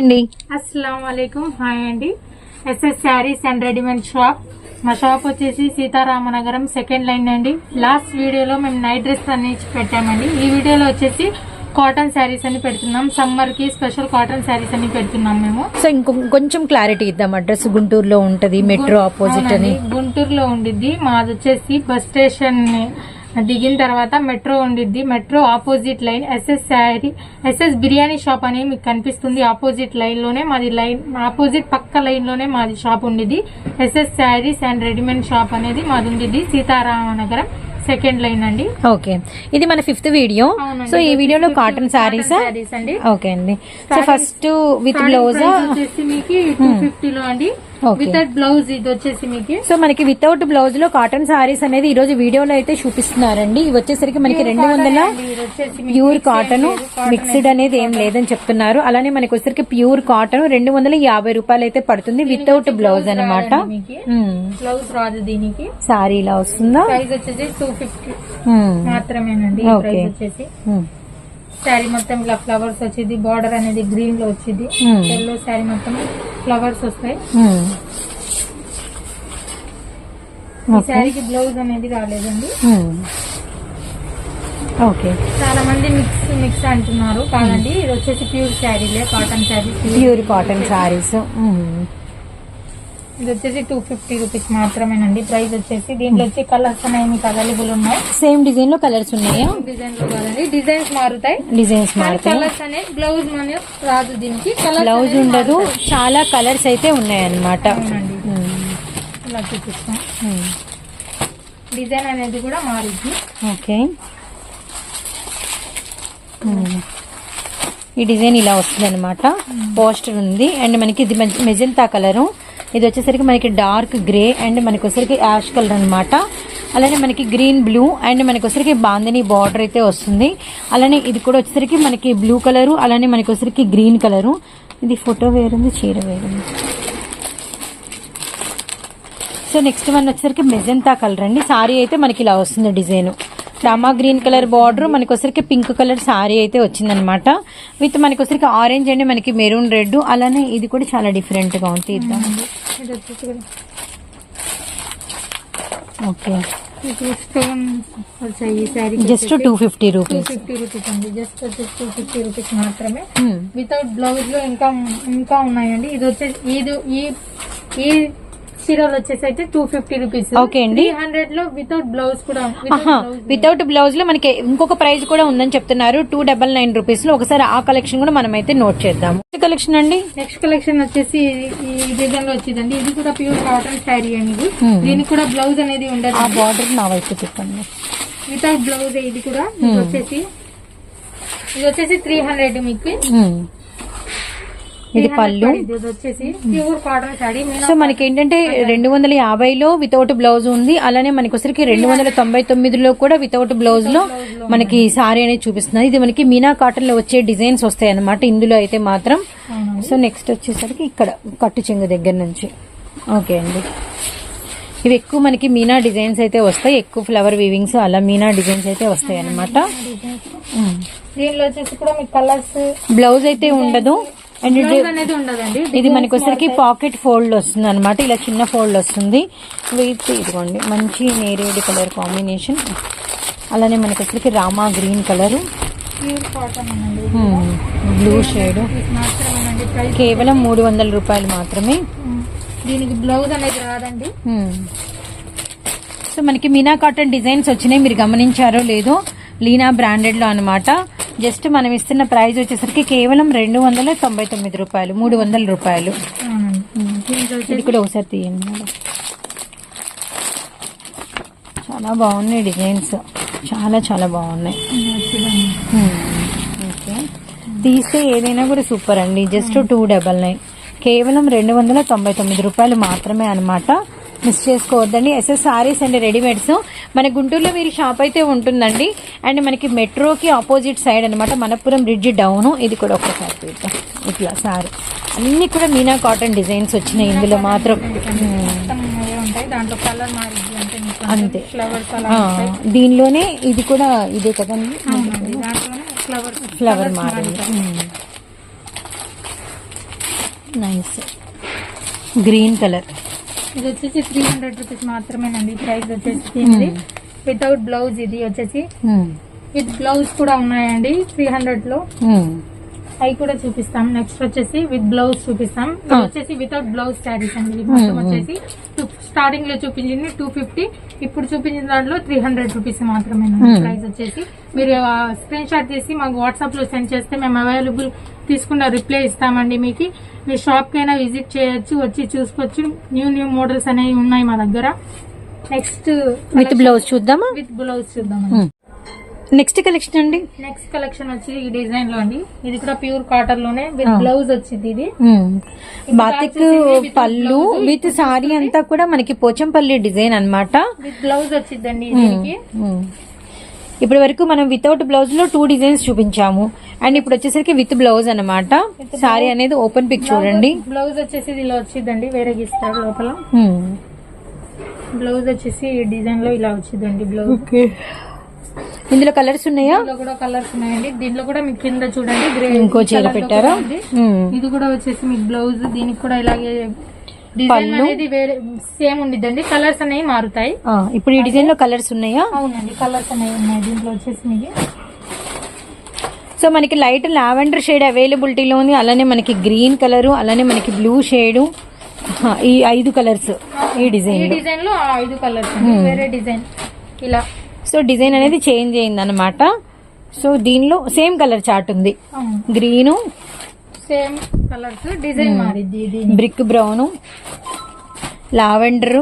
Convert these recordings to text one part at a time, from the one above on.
అండి. అస్సలం వాలేకుమ్ హాయ్ అండి. SS saris and readymade shop. మా షాప్ వచ్చేసి సీతారామనగరం సెకండ్ లైన్ అండి. లాస్ట్ వీడియోలో మేము నైట్ డ్రెస్ అన్ని పెట్టామండి. ఈ వీడియోలో వచ్చేసి కాటన్ శారీస్ అని పెడుతున్నాం. సమ్మర్కి స్పెషల్ కాటన్ శారీస్ అని పెడుతున్నాం మేము. సో ఇంకో కొంచెం క్లారిటీ ఇద్దాం. అడ్రస్ గుంటూరులో ఉంటది. మెట్రో ఆపోజిట్ అని. గుంటూరులో ఉండిద్ది. మాది వచ్చేసి బస్ స్టేషన్ దిగిన తర్వాత మెట్రో ఉండిద్ది. Metro opposite line SS sari SS biryani shop అని మీకు కనిపిస్తుంది. ఆపోజిట్ లైన్లోనే మాది లైన్ ఆపోజిట్ పక్క లైన్లోనే మాది షాప్ ఉండిద్ది. SS saris and readymade shop అనేది మాది ఉండిద్ది. సీతారామనగరం సెకండ్ లైన్ అండి. ఓకే. ఇది మన ఫిఫ్త్ వీడియో. సో ఈ వీడియోలో కాటన్ అండి. ఓకే అండి. సో ఫస్ట్ విత్ బ్లౌజ్ వచ్చేసి మీకు టూ ఫిఫ్టీ లో అండి. వితౌట్ బ్లౌజ్ ఇది వచ్చేసి మీకు? సో మనకి వితౌట్ బ్లౌజ్లో కాటన్ శారీస్ అనేది ఈ రోజు వీడియోలో అయితే చూపిస్తున్నారండి. ఇవి వచ్చేసరికి మనకి రెండు వందల ప్యూర్ కాటన్ మిక్స్డ్ అనేది ఏం లేదని చెప్తున్నారు. అలానే మనకి వచ్చేసరికి ప్యూర్ కాటన్ రెండు వందల యాభై రూపాయలు అయితే పడుతుంది వితౌట్ బ్లౌజ్ అనమాట. బ్లౌజ్ రాదు దీనికి. సారీ ఇలా వస్తుందా? ప్రైస్ వచ్చేసి టూ ఫిఫ్టీ మ్మ్. మాత్రమేనండి. ప్రైస్ వచ్చేసి. మ్మ్. శారీ మొత్తం ఇలా ఫ్లవర్స్ వచ్చింది. బార్డర్ అనేది గ్రీన్లో వచ్చింది. Hmm. ఎల్లో శారీ మొత్తం ఫ్లవర్స్ వస్తాయి. ఓకే శారీకి బ్లౌజ్ అనేది రాలేదండి. ఓకే చాలా మంది మిక్స్ మిక్స్ అంటున్నారు. కాదండి ఇది వచ్చేసి pure శారీలే cotton sari pure cotton saris ఇది వచ్చేసి టూ ఫిఫ్టీ రూపీస్ మాత్రమేనండి. ప్రైస్ వచ్చేసి దీంట్లో వచ్చి కలర్స్ అనేవి మీకు అవైలబుల్ ఉన్నాయి. సేమ్ డిజైన్లో కలర్స్ ఉన్నాయా? డిజైన్లో కాదండి. డిజైన్స్ మారుతాయి. డిజైన్స్ మారుతాయి? కలర్స్ అనే బ్లౌజ్ మన రాదు దీనికి. బ్లౌజ్ ఉండదు. చాలా కలర్స్ అయితే ఉన్నాయన్నమాట. అవునండి. మ్మ్. ఇలా చూపిస్తాం. డిజైన్ అనేది కూడా మారుద్ది. Okay hmm. ఈ డిజైన్ ఇలా వస్తుంది అనమాట పోస్టర్ ఉంది. అండ్ మనకి ఇది మెజంతా కలరు. ఇది వచ్చేసరికి మనకి డార్క్ గ్రే అండ్ మనకి వచ్చేసరికి యాష్ కలర్ అన్నమాట. అలానే మనకి గ్రీన్ బ్లూ అండ్ మనకి వచ్చరికి బాందని బార్డర్ అయితే వస్తుంది. అలానే ఇది కూడా వచ్చేసరికి మనకి బ్లూ కలరు అలానే మనకి వచ్చరికి గ్రీన్ కలరు. ఇది ఫోటో వేరుంది చీర వేరుంది. సో నెక్స్ట్ వన్ వచ్చేసరికి మెజంతా కలర్ అండి. సారీ అయితే మనకి ఇలా వస్తుంది డిజైన్. రామా గ్రీన్ కలర్ బార్డర్ మనకి వచ్చరికి పింక్ కలర్ సారీ అయితే వచ్చిందనమాట. విత్ మనకి వచ్చరికి ఆరెంజ్ అండి మనకి మెరూన్ రెడ్ అలానే ఇది కూడా చాలా డిఫరెంట్గా ఉంటుంది ఇద్దాం. Okay just two fifty rupees fifty rupees అండి. జస్ట్ టూ ఫిఫ్టీ రూపీస్ మాత్రమే. వితౌట్ బ్లౌజ్లో ఇంకా ఇంకా ఉన్నాయండి. ఇది వచ్చేసి ఇది ఈ ఈ చీరలు వచ్చేసి అయితే టూ ఫిఫ్టీ రూపీస్ Okay అండి. హండ్రెడ్లో వితౌట్ బ్లౌజ్ కూడా. వితౌట్ బ్లౌజ్లో మనకి ఇంకొక ప్రైస్ కూడా ఉందని చెప్తున్నారు. టూ డబల్ నైన్ రూపీస్లో ఒకసారి ఆ కలెక్షన్ కూడా మనం అయితే నోట్ చేద్దాము కలెక్షన్ అండి? నెక్స్ట్ కలెక్షన్ వచ్చేసి ఈ డిజైన్లో వచ్చిందండి. ఇది కూడా ప్యూర్ కాటన్ శారీ అనేది Hmm. దీనికి కూడా బ్లౌజ్ అనేది ఆ ఉండదు బార్డర్ నా వైపు చెప్పండి వితౌట్ బ్లౌజ్ ఇది కూడా. ఇది వచ్చేసి ఇది వచ్చేసి త్రీ హండ్రెడ్ మీకు. Hmm. ఇది 300 పళ్ళు. సో మనకి ఏంటంటే రెండు వందల యాభైలో వితౌట్ బ్లౌజ్ ఉంది. అలానే మనకి వచ్చరికి రెండు వందల తొంభై తొమ్మిదిలో కూడా వితౌట్ బ్లౌజ్లో మనకి సారీ అనేది చూపిస్తుంది ఇది మనకి మీనా కాటన్లో వచ్చే డిజైన్స్ వస్తాయి అన్నమాట ఇందులో అయితే మాత్రం. సో నెక్స్ట్ వచ్చేసరికి ఇక్కడ కట్టు చెంగు దగ్గర నుంచి. ఓకే అండి. ఇవి ఎక్కువ మనకి మీనా డిజైన్స్ అయితే వస్తాయి. ఎక్కువ ఫ్లవర్ వీవింగ్స్ అలా మీనా డిజైన్స్ అయితే వస్తాయి అనమాట దీనిలో వచ్చేసి కూడా మీకు కలర్స్ బ్లౌజ్ అయితే ఉండదు. అండ్ బ్లౌజ్ అనేది ఉండదండి. ఇది మనకి వచ్చరికి పాకెట్ ఫోల్డ్ వస్తుంది అనమాట ఇలా చిన్న ఫోల్డ్ వస్తుంది. విత్ ఇదిగోండి. మంచి నేరేడు కలర్ కాంబినేషన్ అలానే మనకి వచ్చరికి Rama green colour blue shade కేవలం మూడు వందల రూపాయలు మాత్రమే. దీనికి బ్లౌజ్ అనేది రాదండి. Hmm. సో మనకి మీనా కాటన్ డిజైన్స్ వచ్చినాయి. మీరు గమనించారో లేదో లీనా బ్రాండెడ్లో అనమాట జస్ట్ మనం ఇస్తున్న ప్రైస్ వచ్చేసరికి కేవలం రెండు వందల తొంభై తొమ్మిది రూపాయలు మూడు వందల రూపాయలు. ఇది కూడా ఒకసారి తీయండి చాలా బాగున్నాయి డిజైన్స్. చాలా చాలా బాగున్నాయి. ఓకే. తీస్తే ఏదైనా కూడా సూపర్ అండి. Just two double nine. కేవలం రెండు వందల తొంభై తొమ్మిది రూపాయలు మాత్రమే అన్నమాట. మిస్ చేసుకోవద్దండి. ఎస్ఎస్ సారీస్ అండ్ రెడీమేడ్స్ మన గుంటూరులో వీరి షాప్ అయితే ఉంటుందండి. అండ్ మనకి మెట్రోకి ఆపోజిట్ సైడ్ అనమాట మనపురం బ్రిడ్జ్ డౌన్ ఇది కూడా ఒక్కసారి చూద్దాం. ఇట్లా సారీ. అన్ని కూడా మీనా కాటన్ డిజైన్స్ వచ్చినాయి. ఇందులో మాత్రం. అంతే. దీనిలోనే ఇది కూడా ఇదే కదండి. ఫ్లవర్ మారింది నైస్ గ్రీన్ కలర్ ఇది వచ్చేసి త్రీ హండ్రెడ్ రూపీస్ మాత్రమేనండి. ప్రైస్ వచ్చేసి దీనిది వితౌట్ బ్లౌజ్ ఇది వచ్చేసి. విత్ బ్లౌజ్ కూడా ఉన్నాయండి త్రీ హండ్రెడ్లో. అవి కూడా చూపిస్తాం. నెక్స్ట్ వచ్చేసి విత్ బ్లౌజ్ చూపిస్తాం. Ah. వచ్చేసి వితౌట్ బ్లౌజ్ శారీస్ అండి. మొత్తం Hmm, hmm. వచ్చేసి స్టార్టింగ్లో చూపించింది టూ ఫిఫ్టీ ఇప్పుడు చూపించిన దాంట్లో త్రీ హండ్రెడ్ రూపీస్ మాత్రమే Hmm. ప్రైస్ వచ్చేసి. మీరు స్క్రీన్ షాట్ చేసి మాకు వాట్సాప్లో సెండ్ చేస్తే మేము అవైలబుల్ తీసుకున్న రిప్లై ఇస్తామండి మీకు. మీరు షాప్ కైనా విజిట్ చేయొచ్చు వచ్చి చూసుకోవచ్చు. న్యూ న్యూ మోడల్స్ అనేవి ఉన్నాయి మా దగ్గర. నెక్స్ట్ విత్ బ్లౌజ్ చూద్దామా? విత్ బ్లౌజ్ చూద్దాం నెక్స్ట్ కలెక్షన్ అండి? నెక్స్ట్ కలెక్షన్ వచ్చి ఈ డిజైన్లో అండి. ఇది కూడా ప్యూర్ కాటన్లోనే విత్. బ్లౌజ్ వచ్చింది ఇది. బాతిక్ పళ్ళు విత్ సారీ అంతా కూడా మనకి పోచంపల్లి డిజైన్ అన్నమాట. విత్ బ్లౌజ్ వచ్చిందండి Hmm. దీనికి. ఇప్పటి వరకు మనం వితౌట్ బ్లౌజ్లో టూ డిజైన్స్ చూపించాము. అండ్ ఇప్పుడు వచ్చేసరికి విత్ బ్లౌజ్ అన్నమాట. సారీ అనేది ఓపెన్ పిక్ చూడండి. బ్లౌజ్ వచ్చేసి ఇలా వచ్చిందండి వేరే ఇస్తారు లోపల. బ్లౌజ్ వచ్చేసి ఈ డిజైన్లో ఇలా వచ్చిందండి బ్లౌజ్ ఇందులో కలర్స్ ఉన్నాయా? కూడా కలర్స్ ఉన్నాయండి. దీంట్లో కూడా మీకు కింద చూడండి గ్రే ఇంకో చీర పెట్టారా. ఇది కూడా వచ్చేసి మీకు బ్లౌజ్ దీనికి కూడా ఇలాగే డిజైన్ పళ్ళు? అనేది వేరే సేమ్ ఉండిద్దండి. కలర్స్ అనేవి మారుతాయి. ఇప్పుడు ఈ డిజైన్లో కలర్స్ ఉన్నాయా? అవునండి కలర్స్ అనేవి ఉన్నాయి దీంట్లో వచ్చేసి మీకు. సో మనకి లైట్ లావెండర్ షేడ్ అవైలబిలిటీలో ఉంది. అలానే మనకి గ్రీన్ కలర్ అలానే మనకి బ్లూ షేడ్. ఈ ఐదు కలర్స్ ఈ ఈ డిజైన్లో డిజైన్లో ఐదు కలర్స్. వేరే డిజైన్. ఇలా సో డిజైన్ అనేది చేంజ్ అయింది అనమాట సో దీనిలో సేమ్ కలర్ చార్ట్ ఉంది. Green same colours design brick brown lavender.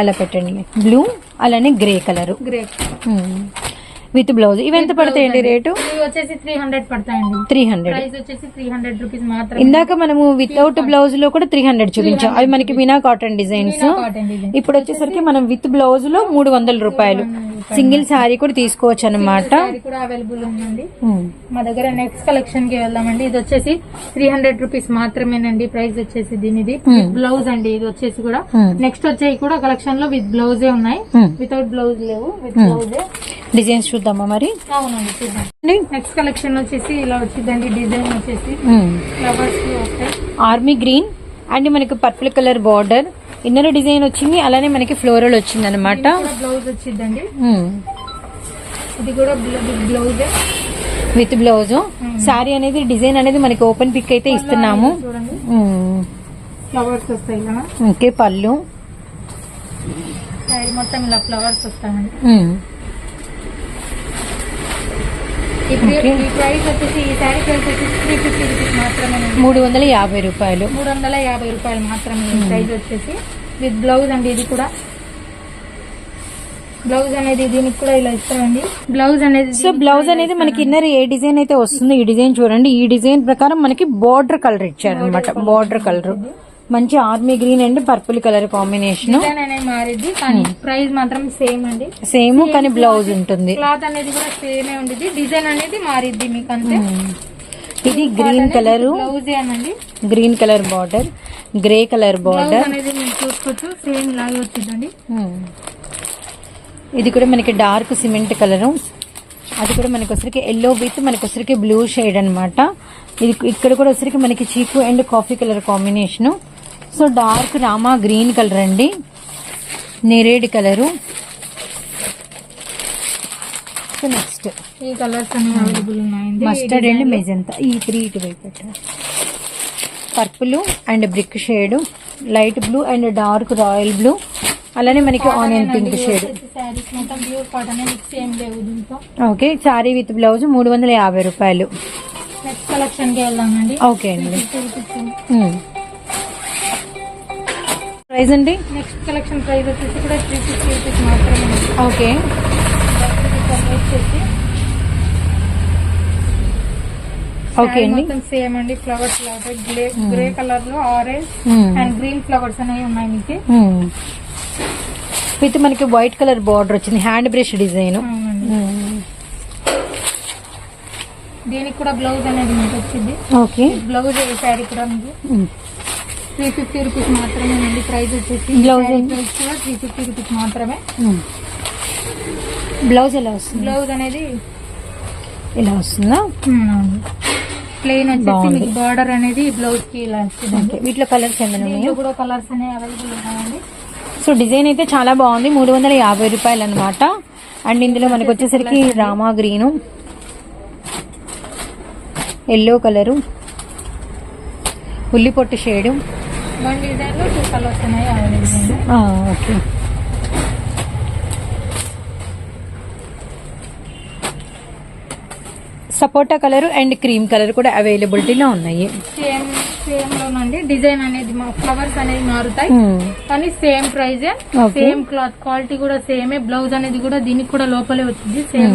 అలా పెట్టండి. బ్లూ అలానే grey colour. Grey. With blouse. ఇవి ఎంత పడతాయండి రేటు? వచ్చేసి త్రీ హండ్రెడ్ పడతాయండి. త్రీ హండ్రెడ్ వచ్చేసి త్రీ హండ్రెడ్ రూపీస్ మాత్రం ఇందాక మనము వితౌట్ బ్లౌజ్లో కూడా త్రీ హండ్రెడ్ చూపించాం. అవి మనకి బినా కాటన్ డిజైన్స్ ఇప్పుడు వచ్చేసరికి మనం విత్ బ్లౌజ్లో మూడు వందల రూపాయలు. సింగిల్ శారీ కూడా తీసుకోవచ్చు అనమాట కూడా అవైలబుల్ ఉందండి. మా దగ్గర నెక్స్ట్ కలెక్షన్కి వెళ్దామండి. ఇది వచ్చేసి త్రీ హండ్రెడ్ రూపీస్ మాత్రమేనండి. ప్రైస్ వచ్చేసి దీనిది. Hmm. బ్లౌజ్ అండి. ఇది వచ్చేసి కూడా. Hmm. నెక్స్ట్ వచ్చేవి కూడా కలెక్షన్లో విత్ బ్లౌజే ఉన్నాయి. Hmm. వితౌట్ బ్లౌజ్ లేవు. With Hmm. బ్లౌజే డిజైన్స్ చూద్దామా మరి? అవునండి చూద్దాం. నెక్స్ట్ కలెక్షన్ వచ్చేసి ఇలా వచ్చిందండి డిజైన్ వచ్చేసి ఫ్లవర్స్ ఆర్మీ గ్రీన్ అండ్ మనకి purple colour border. Inner design వచ్చింది అలానే మనకి ఫ్లోరల్ వచ్చింది అనమాట బ్లౌజ్ వచ్చిందండి. ఇది కూడా బ్లౌజే విత్ బ్లౌజ్. శారీ అనేది డిజైన్ అనేది మనకి ఓపెన్ పిక్ అయితే ఇస్తున్నాము. ఫ్లవర్స్ వస్తాయి ఓకే పళ్ళు. మొత్తం ఇలా ఫ్లవర్స్ వస్తాయండి మ్మ్. ఇప్పుడు Okay. ఈ ప్రైస్ వచ్చేసి ఈ శారీ ప్రైస్ వచ్చేసి త్రీ ఫిఫ్టీ రూపీస్ మాత్రమే మూడు వందల యాభై రూపాయలు. మూడు వందల యాభై రూపాయలు మాత్రమే ఈ ప్రైస్ వచ్చేసి. విత్ బ్లౌజ్ అండి ఇది కూడా. బ్లౌజ్ అనేది దీనికి కూడా ఇలా ఇస్తామండి బ్లౌజ్ అనేది సో బ్లౌజ్ అనేది మనకి ఇన్నర్ ఏ డిజైన్ అయితే వస్తుందో. ఈ డిజైన్ చూడండి. ఈ డిజైన్ ప్రకారం మనకి బార్డర్ కలర్ ఇచ్చారనమాట బార్డర్ కలర్ మంచి army green and purple colour combination. కానీ ప్రైస్ మాత్రం సేమ్ అండి. సేమ్ కానీ బ్లౌజ్ ఉంటుంది. క్లాత్ అనేది కూడా సేమే ఉండేది డిజైన్ అనేది మారిద్ది మీకు అంతే ఇది green colour. Green colour border grey colour border. అనేది మీరు చూసుకోవచ్చు. సేమ్ ఇలాగే వచ్చిందండి. ఇది కూడా మనకి డార్క్ సిమెంట్ కలరు. అది కూడా మనకి వచ్చరికి ఎల్లో విత్ మనకి వచ్చరికి బ్లూ షేడ్ అన్నమాట. ఇది ఇక్కడ కూడా వచ్చరికి మనకి చీకు and coffee colour combination. So dark Rama green colour అండి. నేరేడ్ కలరు. సో నెక్స్ట్ ఈ కలర్స్ అన్ని అవైలబుల్ ఉన్నాయండి. Mustard and magenta. ఈ త్రీ ఇటువైపు పెట్టారు purple and brick shade. Light blue and dark royal blue. అలానే మనకి onion pink shade. Okay sari with blouse మూడు వందల యాభై రూపాయలు. ఓకే అండి. ప్రైస్ అండి? నెక్స్ట్ కలెక్షన్ ప్రైస్ వచ్చేసి కూడా త్రీ సిక్స్టీ రూపీస్ మాత్రమే. ఓకే. ఓకే అండి. మొత్తం సేమ్ అండి. ఫ్లవర్స్ లాగా గ్రే గ్రే కలర్లో orange Hmm. And green flowers అనేవి ఉన్నాయి మీకు. విత్ మనకి వైట్ కలర్ బార్డర్ వచ్చింది. హ్యాండ్ బ్రష్ డిజైన్ దీనికి కూడా బ్లౌజ్ అనేది మీకు వచ్చింది. ఓకే. బ్లౌజ్ శారీ కూడా మీకు త్రీ ఫిఫ్టీ రూపీస్ మాత్రమే అండి ప్రైస్ వచ్చేసి? ప్రైస్ కూడా త్రీ ఫిఫ్టీ రూపీస్ మాత్రమే. బ్లౌజ్ ఎలా వస్తుంది? బ్లౌజ్ అనేది ఇలా వస్తుందా? Hmm. ప్లెయిన్ వచ్చేసి బాగుంది. మీకు బార్డర్ అనేది బ్లౌజ్కి ఇలా వస్తుందండి ఓకే వీటిలో కలర్స్ ఏమైనా కూడా కలర్స్ అనేవి అవైలబుల్ ఉన్నాయండి. సో డిజైన్ అయితే చాలా బాగుంది. మూడు వందల యాభై రూపాయలు అనమాట అండ్ ఇందులో మనకి వచ్చేసరికి రామా గ్రీను ఎల్లో కలరు ఉల్లి పొట్టు షేడు వన్ డిజైన్లో టూ కలర్స్ అవైలబుల్ ఉన్నాయి ఓకే. సపోటా కలర్ అండ్ క్రీమ్ కలర్ కూడా అవైలబిలిటీలో ఉన్నాయి. సేమ్ సేమ్ లోనండి. డిజైన్ అనేది ఫ్లవర్స్ అనేది మారుతాయి. కానీ same price. Same cloth quality కూడా సేమే. బ్లౌజ్ అనేది కూడా దీనికి కూడా లోపలే వచ్చింది. సేమ్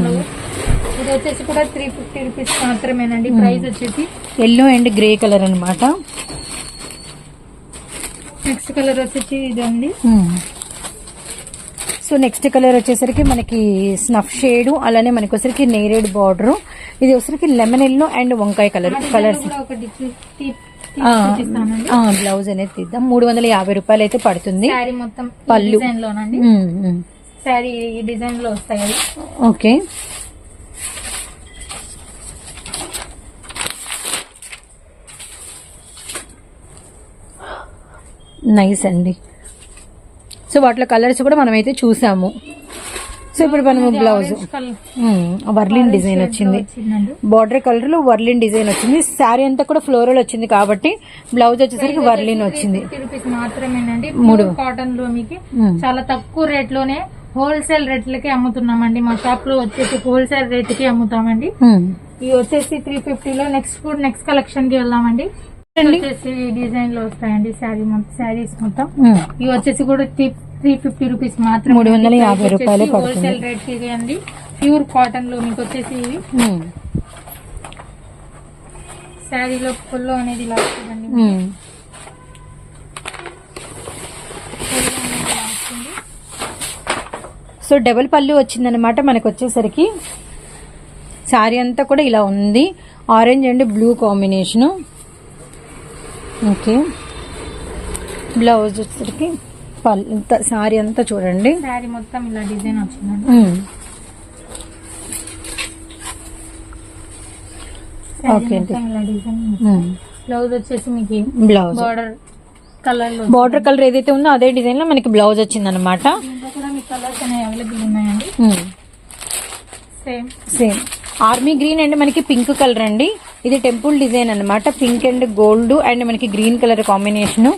ఇది వచ్చేసి కూడా త్రీ ఫిఫ్టీ రూపీస్ మాత్రమేనండి. ప్రైస్ వచ్చేసి ఎల్లో అండ్ గ్రే కలర్ అనమాట నెక్స్ట్ కలర్ వచ్చేసి ఇది అండి సో నెక్స్ట్ కలర్ వచ్చేసరికి మనకి స్నఫ్ షేడ్ అలానే మనకి వచ్చరికి నేరేడ్ బార్డర్. ఇది వచ్చరికి లెమన్ ఎల్లో అండ్ వంకాయ కలర్ కలర్స్. బ్లౌజ్ అనేది తీద్దాం. మూడు వందల యాభై రూపాయలు అయితే పడుతుంది మొత్తం పళ్ళు. డిజైన్. శారీ లో వస్తాయి ఓకే. నైస్ అండి సో వాటిలో కలర్స్ కూడా మనమైతే చూసాము సో ఇప్పుడు మనము బ్లౌజ్. వర్లిన్ డిజైన్ వచ్చింది బార్డర్ కలర్లో వర్లిన్ డిజైన్ వచ్చింది శారీ అంతా కూడా ఫ్లోరల్ వచ్చింది కాబట్టి బ్లౌజ్ వచ్చేసరికి వర్లిన్ వచ్చింది మాత్రమేనండి మూడు. కాటన్లో మీకు మ్మ్. చాలా తక్కువ రేట్లోనే హోల్సేల్ రేట్లకి అమ్ముతున్నామండి మా షాప్లో వచ్చేసి హోల్సేల్ రేట్కి అమ్ముతామండి ఉమ్. ఇవి వచ్చేసి త్రీ ఫిఫ్టీ లో నెక్స్ట్ నెక్స్ట్ కలెక్షన్కి వెళ్దామండి. వచ్చేసి డిజైన్లో వస్తాయండి శారీ శారీస్ మొత్తం. ఇవి వచ్చేసి కూడా త్రీ ఫిఫ్టీ రూపీస్ మాత్రం మూడు వందల యాభై రూపాయలే. హోల్సేల్ రేట్కి అండి. ప్యూర్ కాటన్లో మీకు వచ్చేసి ఇవి. శారీలో పొల్లో అనేది ఇలా వస్తుందండి. వస్తుంది సో డబల్ పళ్ళు వచ్చిందనమాట మనకు వచ్చేసరికి శారీ అంతా కూడా ఇలా ఉంది. Orange and blue combination okay. Blouse వచ్చేసరికి పళ్ళు శారీ అంతా చూడండి. శారీ మొత్తం ఇలా డిజైన్ వచ్చిందండి. ఓకే అండి. బ్లౌజ్ వచ్చేసి మీకు blouse border colour border colour ఏదైతే ఉందో అదే డిజైన్లో మనకి బ్లౌజ్ కూడా మీకు కలర్స్ అనేవి అవైలబుల్ ఉన్నాయండి. Same same army green and మనకి పింక్ కలర్ అండి. ఇది టెంపుల్ డిజైన్ అన్నమాట. పింక్ అండ్ గోల్డ్ అండ్ మనకి green colour combination.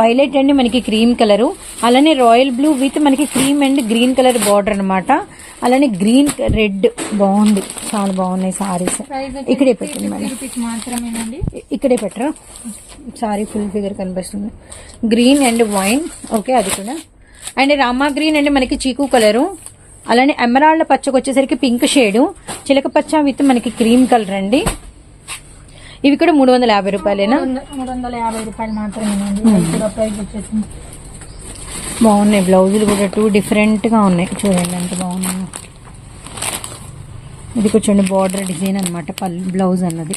Violet and మనకి క్రీమ్ కలర్. అలానే రాయల్ బ్లూ విత్ మనకి cream and green colour border అన్నమాట. అలానే గ్రీన్ రెడ్ బాగుంది. చాలా బాగున్నాయి సారీస్. ఇక్కడే పెట్టండి మేడం ఇక్కడే పెట్టరా? సారీ ఫుల్ ఫిగర్ కనిపిస్తుంది. Green and wine. ఓకే అది కూడా. అండ్ రామా గ్రీన్ అండ్ మనకి చీకు కలరు. అలానే ఎమరాల్డ్ పచ్చకు వచ్చేసరికి పింక్ షేడు. చిలక పచ్చ విత్ మనకి క్రీమ్ కలర్ అండి. ఇవి కూడా మూడు వందల యాభై రూపాయలేనా? మూడు వందల యాభై రూపాయలు మాత్రమేనండి. బాగున్నాయి బ్లౌజులు కూడా టూ డిఫరెంట్గా ఉన్నాయి. చూడండి ఎంత బాగున్నాయి. ఇది కూర్చోండి బార్డర్ డిజైన్ అనమాట బ్లౌజ్ అన్నది.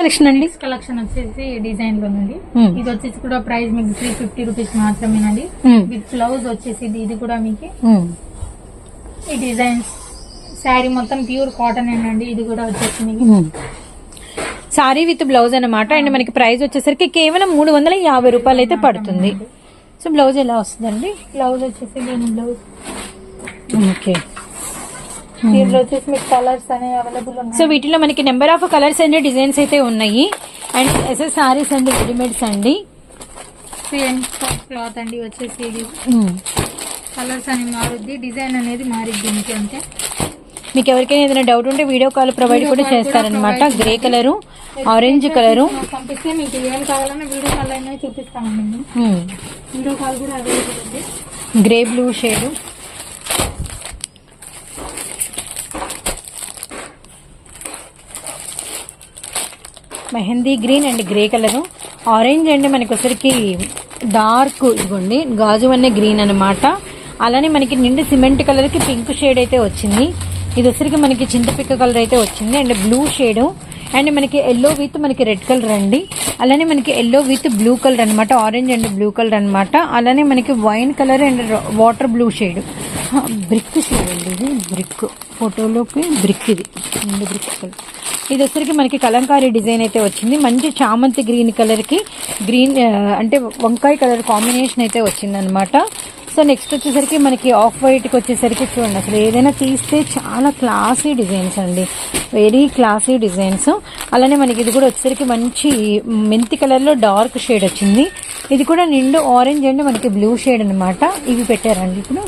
కలెక్షన్ అండి? కలెక్షన్ వచ్చేసి డిజైన్లో ఉంది. ఇది వచ్చేసి కూడా ప్రైస్ మీకు త్రీ ఫిఫ్టీ రూపీస్ మాత్రమేనండి. విత్ బ్లౌజ్ వచ్చేసి ఇది కూడా మీకు. ఈ డిజైన్స్ శారీ మొత్తం ప్యూర్ కాటన్ అండి. ఇది కూడా వచ్చేసి మీకు సారీ విత్ బ్లౌజ్ అన్నమాట. అండ్ మనకి ప్రైస్ వచ్చేసరికి కేవలం మూడు వందల యాభై రూపాయలు అయితే పడుతుంది. సో బ్లౌజ్ ఎలా వస్తుందండి? బ్లౌజ్ వచ్చేసి దీని బ్లౌజ్. ఓకే. దీంట్లో వచ్చేసి మీకు కలర్స్ అనేవి అవైలబుల్ సో ఉన్నాయి వీటిలో మనకి number of colours and designs అయితే ఉన్నాయి. And SS saris and readymades అండి. క్లాత్ అండి వచ్చేసి. కలర్స్ అనేవి మారుద్ది డిజైన్ అనేది మారిద్ది అంతే. మీకు ఎవరికైనా ఏదైనా డౌట్ ఉంటే వీడియో కాల్ ప్రొవైడ్ కూడా చేస్తారనమాట గ్రే కలరు ఆరెంజ్ కలరు మాకు పంపిస్తే మీకు ఏం కావాలన్నా వీడియో కాల్ అయినా చూపిస్తామండి. మేము. ఉమ్. వీడియో కాల్ కూడా అవైలబుల్ ఉంది. Grey blue shade mehndi green and grey colour orange and మనకి వచ్చరికి డార్క్ ఇదిగోండి గాజు అనే గ్రీన్ అన్నమాట. అలానే మనకి నిండు సిమెంట్ కలర్కి పింక్ షేడ్ అయితే వచ్చింది. ఇది వచ్చరికి మనకి చింతపిక్క కలర్ అయితే వచ్చింది. అండ్ బ్లూ షేడ్ అండ్ మనకి ఎల్లో విత్ మనకి రెడ్ కలర్ అండి. అలానే మనకి ఎల్లో విత్ బ్లూ కలర్ అనమాట ఆరెంజ్ అండ్ బ్లూ కలర్ అనమాట అలానే మనకి wine colour and water blue shade brick shade అండి ఇది. బ్రిక్ ఫోటోలోకి బ్రిక్ ఇది. రెండు బ్రిక్ కలర్ ఇది వచ్చరికి మనకి కలంకారీ డిజైన్ అయితే వచ్చింది. మంచి చామంతి గ్రీన్ కలర్కి గ్రీన్ అంటే వంకాయ కలర్ కాంబినేషన్ అయితే వచ్చింది అనమాట సో నెక్స్ట్ వచ్చేసరికి మనకి ఆఫ్ వైట్కి వచ్చేసరికి చూడండి అసలు ఏదైనా తీస్తే చాలా క్లాసీ డిజైన్స్ అండి. Very classy designs. అలానే మనకి ఇది కూడా వచ్చేసరికి మంచి మెంతి కలర్లో డార్క్ షేడ్ వచ్చింది. ఇది కూడా నిండు ఆరెంజ్ అండ్ మనకి బ్లూ షేడ్ అనమాట ఇవి పెట్టారండి ఇప్పుడు.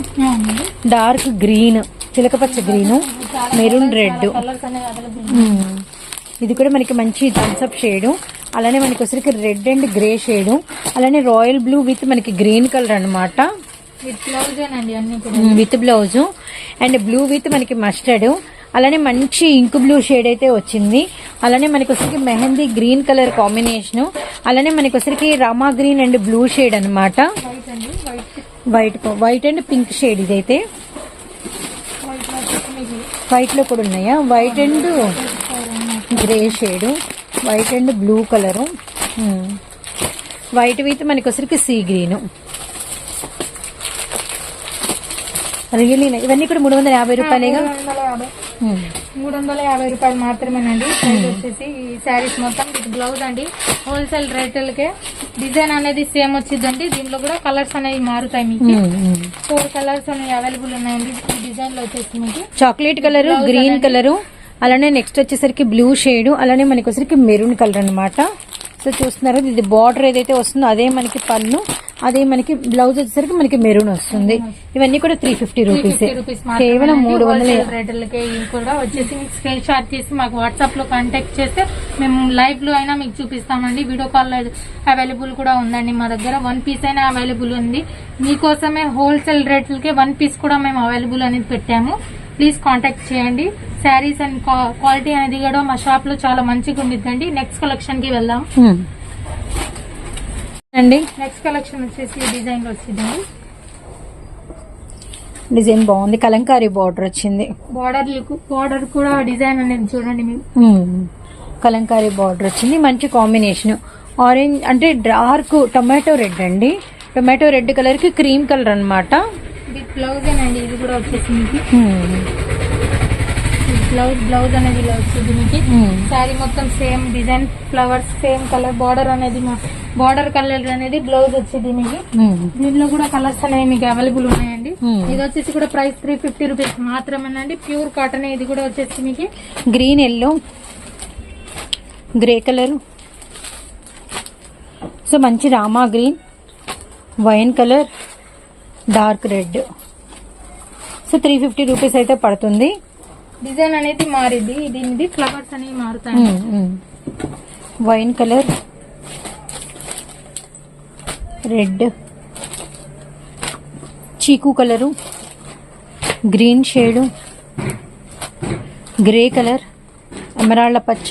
డార్క్ గ్రీన్ చిలకపచ్చ గ్రీన్ మెరూన్ రెడ్ ఇది కూడా మనకి మంచి థమ్స్అప్ షేడు అలానే మనకి వచ్చరికి రెడ్ అండ్ గ్రే షేడు అలానే రాయల్ బ్లూ విత్ మనకి గ్రీన్ కలర్ అనమాట విత్ బ్లౌజ్ అండి అన్ని కూడా? With blouse. And blue with మనకి మస్టర్డ్. అలానే మంచి ఇంక్ బ్లూ షేడ్ అయితే వచ్చింది. అలానే మనకి వచ్చరికి మెహందీ గ్రీన్ కలర్ కాంబినేషన్. అలానే మనకి వచ్చరికి Rama green and blue shade అన్నమాట. వైట్ అండి వైట్ అండ్ పింక్ షేడ్ ఇదైతే. వైట్లో కూడా ఉన్నాయా? White and grey shade. White and blue colour. White with మనకి వచ్చరికి సీ గ్రీన్. రియలీ ఇవన్నీ కూడా మూడు వందల యాభై రూపాయలేగా? మూడు వందల యాభై. మూడు వందల యాభై రూపాయలు మాత్రమేనండి. ప్రైస్ వచ్చేసి ఈ శారీస్ మొత్తం విత్ బ్లౌజ్ అండి. హోల్సేల్ రేట్లకే డిజైన్ అనేది సేమ్ వచ్చిందండి దీంట్లో కూడా కలర్స్ అనేవి మారుతాయి మీకు. ఫోర్ కలర్స్ అనేవి అవైలబుల్ ఉన్నాయండి. ఈ డిజైన్లో వచ్చేసి మీకు. చాక్లెట్ కలరు గ్రీన్ కలరు అలానే నెక్స్ట్ వచ్చేసరికి బ్లూ షేడ్ అలానే మనకి వచ్చరికి మెరూన్ కలర్ అన్నమాట. సో చూస్తున్నారు ఇది బార్డర్ ఏదైతే వస్తుందో అదే మనకి పన్ను. అదే మనకి బ్లౌజ్ వచ్చేసరికి మనకి మెరూన్ వస్తుంది. ఇవన్నీ కూడా త్రీ ఫిఫ్టీ రూపీస్ కేవలం మూడు వందల. రేట్లకే కూడా వచ్చేసి మీకు స్క్రీన్ షాట్ తీసి మాకు వాట్సాప్లో కాంటాక్ట్ చేస్తే మేము లైవ్లో అయినా మీకు చూపిస్తామండి. వీడియో కాల్ అవైలబుల్ కూడా ఉందండి మా దగ్గర. వన్ పీస్ అయినా అవైలబుల్ ఉంది. మీకోసమే హోల్సేల్ రేట్లకే వన్ పీస్ కూడా మేము అవైలబుల్ అనేది పెట్టాము. ప్లీజ్ కాంటాక్ట్ చేయండి. శారీస్ అండ్ క్వాలిటీ అనేది కూడా మా షాప్లో చాలా మంచిగా ఉండిద్దండి నెక్స్ట్ కలెక్షన్కి వెళ్దాం. అండి. నెక్స్ట్ కలెక్షన్ వచ్చేసి డిజైన్ వచ్చిందండి. డిజైన్ బాగుంది. కలంకారీ బార్డర్ వచ్చింది. బార్డర్ బార్డర్ కూడా డిజైన్ అనేది చూడండి మీరు. కలంకారీ బార్డర్ వచ్చింది. మంచి కాంబినేషన్ ఆరెంజ్ అంటే డార్క్ టొమాటో రెడ్ అండి. టొమాటో రెడ్ కలర్కి క్రీమ్ కలర్ అన్నమాట. విత్ బ్లౌజ్ అండి ఇది కూడా వచ్చేసి మీకు మ్మ్. బ్లౌజ్ బ్లౌజ్ అనేది ఇలా వచ్చింది మీకు. శారీ మొత్తం same design flowers same colour border అనేది బార్డర్ కలర్ అనేది బ్లౌజ్ వచ్చింది మీకు. దీనిలో కూడా కలర్స్ అనేవి మీకు అవైలబుల్ ఉన్నాయండి. ఇది వచ్చేసి కూడా ప్రైస్ త్రీ ఫిఫ్టీ రూపీస్ మాత్రమేనండి. ప్యూర్ కాటన్ ఇది కూడా వచ్చేసి మీకు. Green yellow grey colour so మంచి Rama green wine colour dark red so three fifty rupees అయితే పడుతుంది. డిజైన్ అనేది మారింది దీనిది ఫ్లవర్స్ అనేవి మారుతాయి. Wine colour. రెడ్. చీకు colour. Green shade. Grey colour. ఎమరాళ్ళ పచ్చ.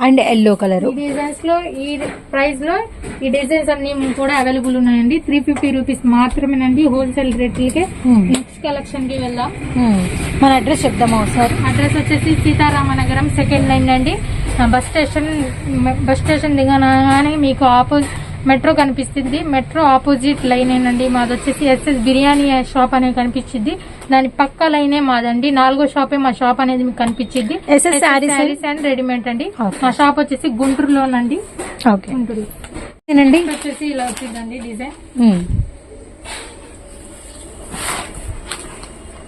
And yellow colour. ఈ డిజైన్స్లో ఈ ప్రైస్లో ఈ డిజైన్స్ అన్ని కూడా అవైలబుల్ ఉన్నాయండి. త్రీ ఫిఫ్టీ రూపీస్ మాత్రమేనండి. హోల్సేల్ రేట్లకే Hmm. నెక్స్ట్ కలెక్షన్కి వెళ్దాం. మ్మ్. మన అడ్రస్ చెప్దామా ఒకసారి? అడ్రస్ వచ్చేసి సీతారామనగరం సెకండ్ లైన్ అండి. బస్ స్టేషన్ బస్ స్టేషన్ దిగనగానే మీకు ఆపోజిట్ మెట్రో కనిపిస్తుంది. మెట్రో ఆపోజిట్ లైన్ ఏనండి. మాది వచ్చేసి ఎస్ఎస్ బిర్యానీ షాప్ అనేది కనిపించింది. దాని పక్క లైనే మాదండి. నాలుగో షాపే మా షాప్ అనేది మీకు కనిపించింది. sarees saris and? రెడీమేడ్ అండి. మా షాప్ వచ్చేసి గుంటూరులోనండి. గుంటూరు. వచ్చేసి ఇలా వచ్చిందండి డిజైన్. మ్మ్.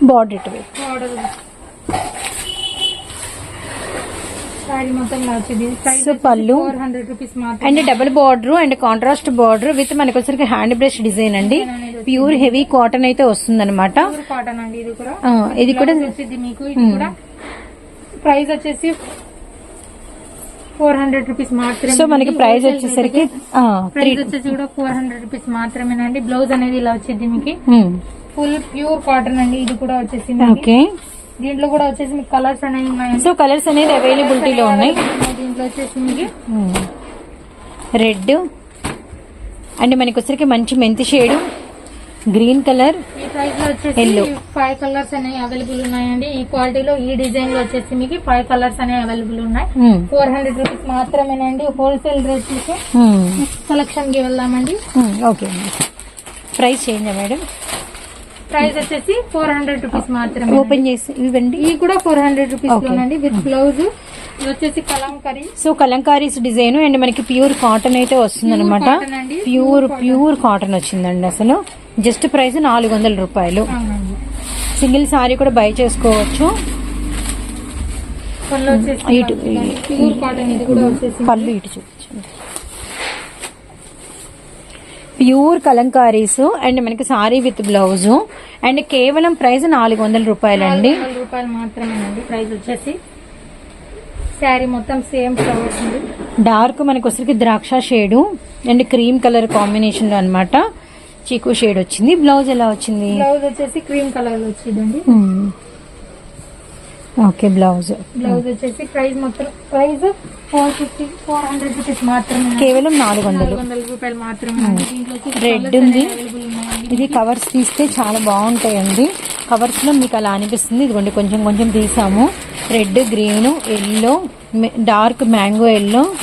బార్డర్. So, పళ్ళు. And double border and contrast border with మనకి వచ్చరికి హ్యాండ్ బ్రష్ డిజైన్ అండి. ప్యూర్ హెవీ కాటన్ అయితే వస్తుంది అనమాట ఇది కూడా. ప్రైస్ వచ్చేసి ఫోర్ హండ్రెడ్ రూపీస్ మాత్రమే. సో మనకి ప్రైస్ వచ్చేసరికి ప్రైస్ వచ్చేసి కూడా ఫోర్ హండ్రెడ్ రూపీస్ మాత్రమేనండి. బ్లౌజ్ అనేది ఇలా వచ్చింది మీకు. ఫుల్ ప్యూర్ కాటన్ అండి. ఇది కూడా వచ్చేసింది ఓకే దీంట్లో కూడా వచ్చేసి మీకు కలర్స్ అనేవి ఉన్నాయండి. సో కలర్స్ అనేది అవైలబిలిటీలో ఉన్నాయి. దీంట్లో వచ్చేసి మీకు రెడ్. అండ్ మనకి వచ్చరికి మంచి మెంతి షేడు. Green colour. ఈ ప్రైస్లో వచ్చేసి. ఫైవ్ కలర్స్ అనేవి అవైలబుల్ ఉన్నాయండి. ఈ క్వాలిటీలో ఈ డిజైన్లో వచ్చేసి మీకు ఫైవ్ కలర్స్ అనేవి అవైలబుల్ ఉన్నాయి. ఫోర్ హండ్రెడ్ రూపీస్ మాత్రమేనండి. హోల్సేల్ రేట్ చూసి కలెక్షన్కి వెళ్దామండి. ఓకే. అండి ప్రైస్ చేంజ్ మేడం ప్రైస్ వచ్చేసి ఫోర్ హండ్రెడ్ రూపీస్ మాత్రమే. ఓపెన్ చేసి ఇవ్వండి. ఈ కూడా ఫోర్ హండ్రెడ్ రూపీస్. లోనండి విత్ బ్లౌజ్. వచ్చేసి Kalamkari. So Kalamkaris design and మనకి ప్యూర్ కాటన్ అయితే వస్తుంది అనమాట అండి. ప్యూర్ ప్యూర్ కాటన్ వచ్చిందండి అసలు. జస్ట్ ప్రైస్ నాలుగు వందల రూపాయలు. సింగిల్ సారీ కూడా బై చేసుకోవచ్చు. పళ్ళు ఇటు చూపించండి. ప్యూర్ కలంకారీస్ అండ్ మనకి సారీ విత్ బ్లౌజ్ అండ్ కేవలం ప్రైస్ నాలుగు వందల నాలుగు వందల రూపాయలు మాత్రమేనండి. ప్రైస్ వచ్చేసి శారీ మొత్తం సేమ్ ఫ్లవర్స్ డార్క్ మనకి వచ్చరికి ద్రాక్ష షేడు అండ్ క్రీమ్ కలర్ కాంబినేషన్లో అనమాట చీకు షేడ్ వచ్చింది. బ్లౌజ్ ఎలా వచ్చింది? బ్లౌజ్ వచ్చేసి క్రీమ్ కలర్ వచ్చిందండి. Okay blouse. బ్లౌజ్ వచ్చేసి ప్రైస్ మొత్తం price four fifty four hundred rupees మాత్రమే. కేవలం నాలుగు వందలు. రూపాయలు మాత్రమే. colours ఉంది. ఇది కవర్స్ తీస్తే చాలా బాగుంటాయండి. కవర్స్లో మీకు అలా అనిపిస్తుంది. ఇదిగోండి కొంచెం కొంచెం తీసాము. Red green yellow dark mango yellow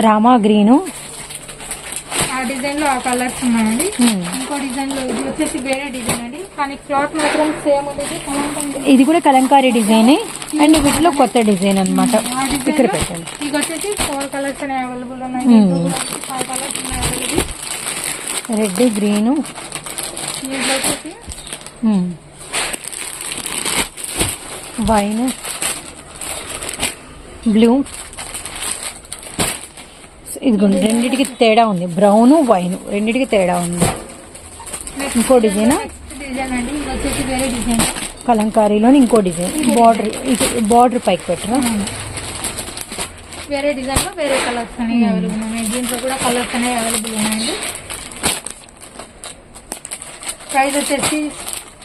Rama green డిజైన్లో ఆ కలర్స్ ఉన్నాయండి. ఇంకో డిజైన్లో ఇది వచ్చేసి వేరే డిజైన్ అండి. కానీ క్లాత్ మాత్రం సేమ్ ఉంది ఇది కూడా కలంకారీ డిజైనే. అండ్ వీటిలో కొత్త డిజైన్ డిజైన్ ఇక్కడ పెట్టండి. ఇవి వచ్చేసి ఫోర్ కలర్స్ అనేవి అవైలబుల్ ఉన్నాయి. ఫైవ్ కలర్స్ రెడ్ గ్రీను దీంట్లో వచ్చేసి వైన్ బ్లూ ఇదిగోండి రెండిటికి తేడా ఉంది. Brown wine. రెండిటికి తేడా ఉంది. ఇంకో డిజైనా? కలంకారీలోని ఇంకో డిజైన్. బార్డర్ బార్డర్ పైకి పెట్టరా? వేరే డిజైన్ వేరే కలర్స్ అనేవి అవైలబుల్ ఉన్నాయి. దీంట్లో కూడా కలర్స్ అనేవి అవైలబుల్ ఉన్నాయండి. ప్రైస్ వచ్చేసి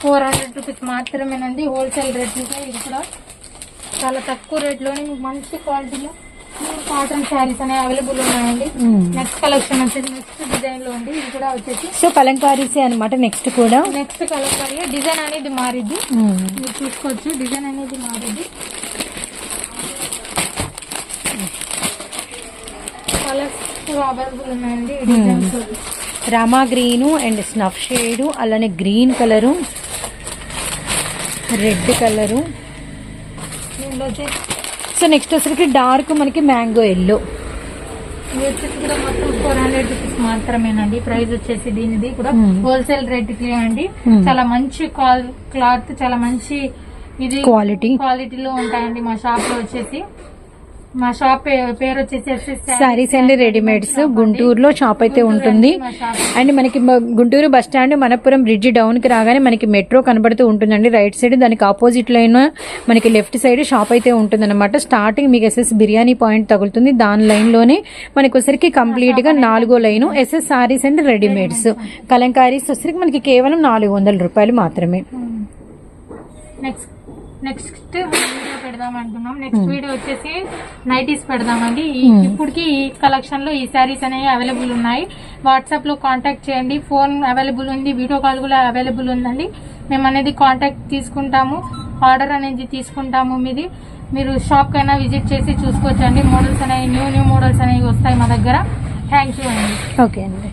ఫోర్ హండ్రెడ్ రూపీస్ మాత్రమేనండి. హోల్సేల్ రేట్ ఇది కూడా చాలా తక్కువ రేట్లోనే మంచి క్వాలిటీలో కాటన్ శారీస్ అనేవి అవైలబుల్ ఉన్నాయండి. నెక్స్ట్ కలెక్షన్ వచ్చేసి నెక్స్ట్ డిజైన్లో ఉంది. ఇది కూడా వచ్చేసి సో కలంకారీసే అనమాట నెక్స్ట్ కూడా? నెక్స్ట్ కలర్ డిజైన్ అనేది మారిద్ది. మీరు చూసుకోవచ్చు. డిజైన్ అనేది మారింది కలర్స్ అవైలబుల్ ఉన్నాయండి. Designs Rama green and snuff shade అలానే గ్రీన్ కలరు రెడ్ కలరు. దీనిలో వచ్చేసి సో నెక్స్ట్ వచ్చరికి డార్క్ మనకి మ్యాంగో ఎల్లో. ఇది వచ్చేసి కూడా మొత్తం ఫోర్ హండ్రెడ్ రూపీస్ మాత్రమేనండి. ప్రైస్ వచ్చేసి దీనిది కూడా హోల్సేల్ రేట్కి అండి. Hmm. చాలా మంచి క్లాత్ చాలా మంచి ఇది క్వాలిటీ క్వాలిటీలో ఉంటాయండి మా షాప్లో వచ్చేసి. మా షాప్ పేరు వచ్చేసి సారీస్ అండ్ రెడీమేడ్స్ గుంటూరులో షాప్ అయితే ఉంటుంది. అండ్ మనకి Guntur bus stand Manapuram bridge డౌన్కి రాగానే మనకి మెట్రో కనబడుతూ ఉంటుందండి. రైట్ సైడ్ దానికి ఆపోజిట్ లైన్ మనకి లెఫ్ట్ సైడ్ షాప్ అయితే ఉంటుంది స్టార్టింగ్ మీకు ఎస్ఎస్ బిర్యానీ పాయింట్ తగులుతుంది. దాని లైన్లోనే మనకి వచ్చరికి కంప్లీట్గా నాలుగో line SS saris and readymades Kalamkaris వచ్చరికి మనకి కేవలం నాలుగు వందల రూపాయలు మాత్రమే. నెక్స్ట్ నెక్స్ట్ వీడియో పెడదాం అనుకున్నాం. నెక్స్ట్ వీడియో వచ్చేసి నైటీస్ పెడదామండి. ఇప్పటికి ఈ కలెక్షన్లో ఈ శారీస్ అనేవి అవైలబుల్ ఉన్నాయి. వాట్సాప్లో కాంటాక్ట్ చేయండి. ఫోన్ అవైలబుల్ ఉంది. వీడియో కాల్ కూడా అవైలబుల్ ఉందండి. మేము అనేది కాంటాక్ట్ తీసుకుంటాము. ఆర్డర్ అనేది తీసుకుంటాము మీది. మీరు షాప్ కైనా విజిట్ చేసి చూసుకోవచ్చండి. మోడల్స్ అనేవి న్యూ న్యూ మోడల్స్ అనేవి వస్తాయి మా దగ్గర. థ్యాంక్ యూ అండి. ఓకే అండి.